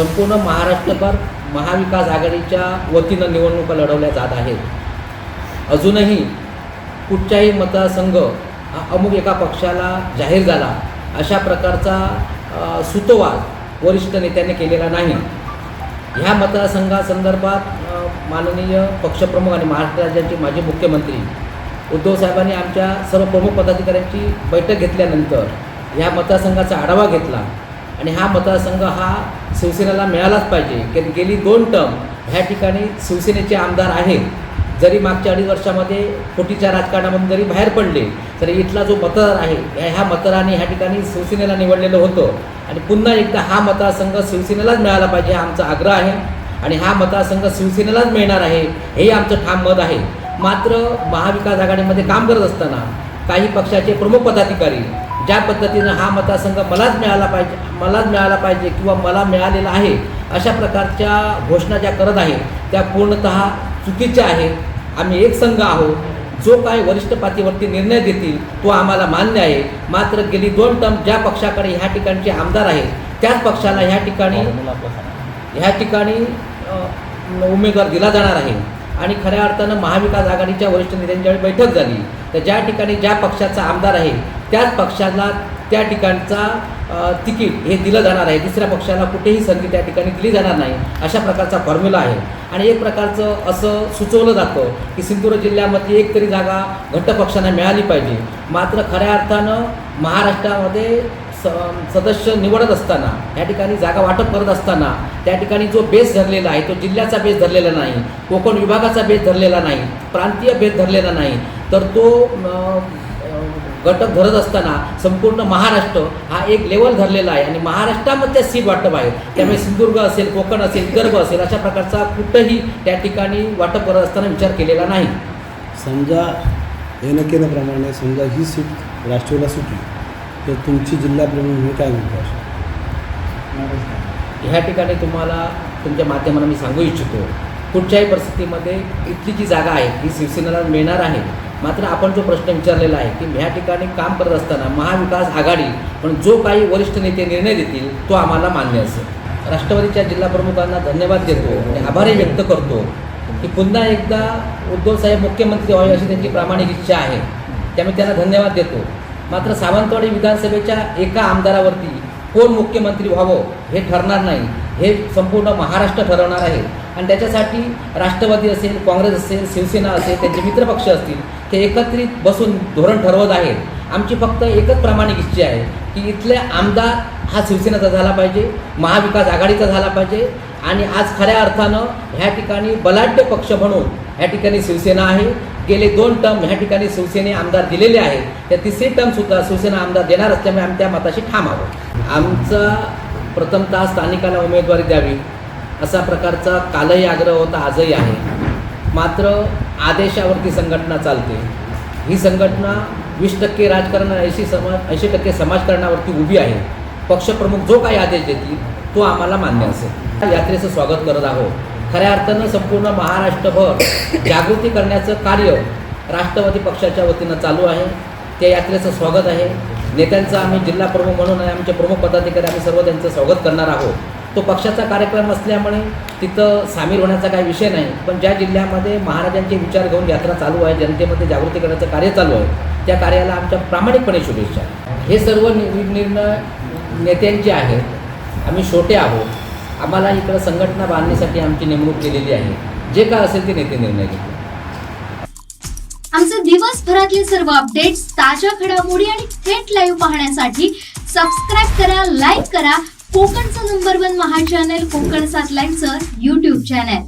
संपूर्ण महाराष्ट्रभर महाविकास आघाडीच्या वतीनं निवडणुका लढवल्या जात आहेत. अजूनही कुठच्याही मतदारसंघ हा अमुक एका पक्षाला जाहीर झाला अशा प्रकारचा सुतोवाद वरिष्ठ नेत्याने केलेला नाही. ह्या मतदारसंघासंदर्भात माननीय पक्षप्रमुख आणि महाराष्ट्र राज्याचे माजी मुख्यमंत्री उद्धव साहेबांनी आमच्या सर्व प्रमुख पदाधिकाऱ्यांची बैठक घेतल्यानंतर ह्या मतदारसंघाचा आढावा घेतला आणि हा मतदारसंघ हा शिवसेनेला मिळालाच पाहिजे. कारण गेली दोन टर्म ह्या ठिकाणी शिवसेनेचे आमदार आहेत. जरी मागच्या अडीच वर्षामध्ये फोटीच्या राजकारणामधून जरी बाहेर पडले तरी इथला जो मतदार आहे ह्या ह्या ह्या ठिकाणी शिवसेनेला निवडलेलं होतं. आणि पुन्हा एकदा हा मतदारसंघ शिवसेनेलाच मिळाला पाहिजे हा आमचा आग्रह आहे. आणि हा मतदारसंघ शिवसेनेलाच मिळणार आहे हे आमचं ठाम मत आहे. मात्र महाविकास आघाडीमध्ये काम करत असताना काही पक्षाचे प्रमुख पदाधिकारी ज्या पद्धतीनं हा मतदारसंघ मलाच मिळाला पाहिजे मलाच मिळाला पाहिजे किंवा मला मिळालेला आहे अशा प्रकारच्या घोषणा ज्या करत आहेत त्या पूर्णतः चुकीच्या आहेत. आम्ही एक संघ आहोत जो काय वरिष्ठ पातळीवरती निर्णय देतील तो आम्हाला मान्य आहे. मात्र गेली दोन टर्म ज्या पक्षाकडे ह्या ठिकाणचे आमदार आहेत त्याच पक्षाला ह्या ठिकाणी ह्या ठिकाणी उमेदवार दिला जाणार आहे. आणि खऱ्या अर्थानं महाविकास आघाडीच्या वरिष्ठ नेत्यांच्यावेळी बैठक झाली तर ज्या ठिकाणी ज्या पक्षाचा आमदार आहे त्याच पक्षाला त्या ठिकाणचा तिकीट हे दिलं जाणार आहे. दुसऱ्या पक्षाला कुठेही संधी त्या ठिकाणी दिली जाणार नाही अशा प्रकारचा फॉर्म्युला आहे. आणि एक प्रकारचं असं सुचवलं जातं की सिंधुदुर्ग जिल्ह्यामध्ये एक तरी जागा घट्ट पक्षांना मिळाली पाहिजे. मात्र खऱ्या अर्थानं महाराष्ट्रामध्ये स सदस्य निवडत असताना या ठिकाणी जागा वाटप करत असताना त्या ठिकाणी जो बेस धरलेला आहे तो जिल्ह्याचा बेस धरलेला नाही कोकण विभागाचा बेस धरलेला नाही प्रांतीय बेस धरलेला नाही तर तो घटक धरत असताना संपूर्ण महाराष्ट्र हा एक लेवल धरलेला आहे. आणि महाराष्ट्रामध्ये सीट वाटप आहे. त्यामुळे सिंधुदुर्ग असेल कोकण असेल विदर्भ असेल अशा प्रकारचा कुठंही त्या ठिकाणी वाटप करत असताना विचार केलेला नाही. समजा येणं केल्याप्रमाणे समजा ही सीट राष्ट्रीयला सुटली. तर तुमची जिल्हा म्हणून काय म्हणतो ह्या ठिकाणी तुम्हाला तुमच्या माध्यमाला मी सांगू इच्छितो कुठच्याही परिस्थितीमध्ये इथली जी जागा आहे ती शिवसेनेला मिळणार आहे. मात्र आपण जो प्रश्न विचारलेला आहे की ह्या ठिकाणी काम करत असताना महाविकास आघाडी पण जो काही वरिष्ठ नेते निर्णय देतील तो आम्हाला मान्य असेल. राष्ट्रवादीच्या जिल्हा प्रमुखांना धन्यवाद देतो आणि आभारही व्यक्त करतो की पुन्हा एकदा उद्धव साहेब मुख्यमंत्री व्हावे अशी त्यांची प्रामाणिक इच्छा आहे. त्यामुळे त्यांना धन्यवाद देतो. मात्र सावंतवाडी विधानसभेच्या एका आमदारावरती कोण मुख्यमंत्री व्हावं हे ठरणार नाही. हे संपूर्ण महाराष्ट्र ठरवणार आहे. आणि त्याच्यासाठी राष्ट्रवादी असेल काँग्रेस असेल शिवसेना असेल त्यांचे मित्रपक्ष असतील ते एकत्रित बसून धोरण ठरवत आहेत. आमची फक्त एकच प्रामाणिक इच्छा आहे की इथले आमदार हा शिवसेनेचा झाला पाहिजे महाविकास आघाडीचा झाला पाहिजे आणि आज खऱ्या अर्थानं ह्या ठिकाणी बलाढ्य पक्ष म्हणून ह्या ठिकाणी शिवसेना आहे. गेले दोन टर्म ह्या ठिकाणी शिवसेने आमदार दिलेले आहेत त्या तिसरी टर्मसुद्धा शिवसेना आमदार देणार असल्यामुळे आम्ही त्या मताशी ठाम आहोत. आमचा प्रथमतः स्थानिकाला उमेदवारी द्यावी असा प्रकारचा कालही आग्रह होता आजही आहे. मात्र आदेशावरती संघटना चालते. ही संघटना वीस टक्के राजकारण ऐंशी समाज ऐंशी टक्के समाजकारणावरती उभी आहे. पक्षप्रमुख जो काही आदेश देतील तो आम्हाला मान्य असेल. यात्रेचं स्वागत करत आहोत. खऱ्या अर्थानं संपूर्ण महाराष्ट्रभर जागृती करण्याचं कार्य राष्ट्रवादी पक्षाच्या वतीनं चालू आहे. त्या यात्रेचं स्वागत आहे. नेत्यांचं आम्ही जिल्हा प्रमुख म्हणून आणि आमचे प्रमुख पदाधिकारी आम्ही सर्व त्यांचं स्वागत करणार आहोत. तो पक्षाचा कार्यक्रम असल्यामुळे तिथं सामील होण्याचा काही विषय नाही. पण ज्या जिल्ह्यामध्ये महाराजांचे विचार घेऊन यात्रा चालू आहे जनतेमध्ये जागृती करण्याचं कार्य चालू आहे त्या कार्याला आमच्या प्रामाणिकपणे शुभेच्छा. हे सर्व नि- निर्णय नेत्यांचे आहेत. आम्ही छोटे आहोत. आम्हाला इकडं संघटना बांधण्यासाठी आमची नेमणूक केलेली आहे. जे काय असेल ते नेते निर्णय घेतील. आमचे दिवसभरातले सर्व अपडेट्स ताज्या घडामोडी आणि थेट लाईव्ह पाहण्यासाठी सबस्क्राईब करा लाईक करा. कोकणचं नंबर वन महा चॅनल कोकण सात लाईनचं युट्यूब चॅनल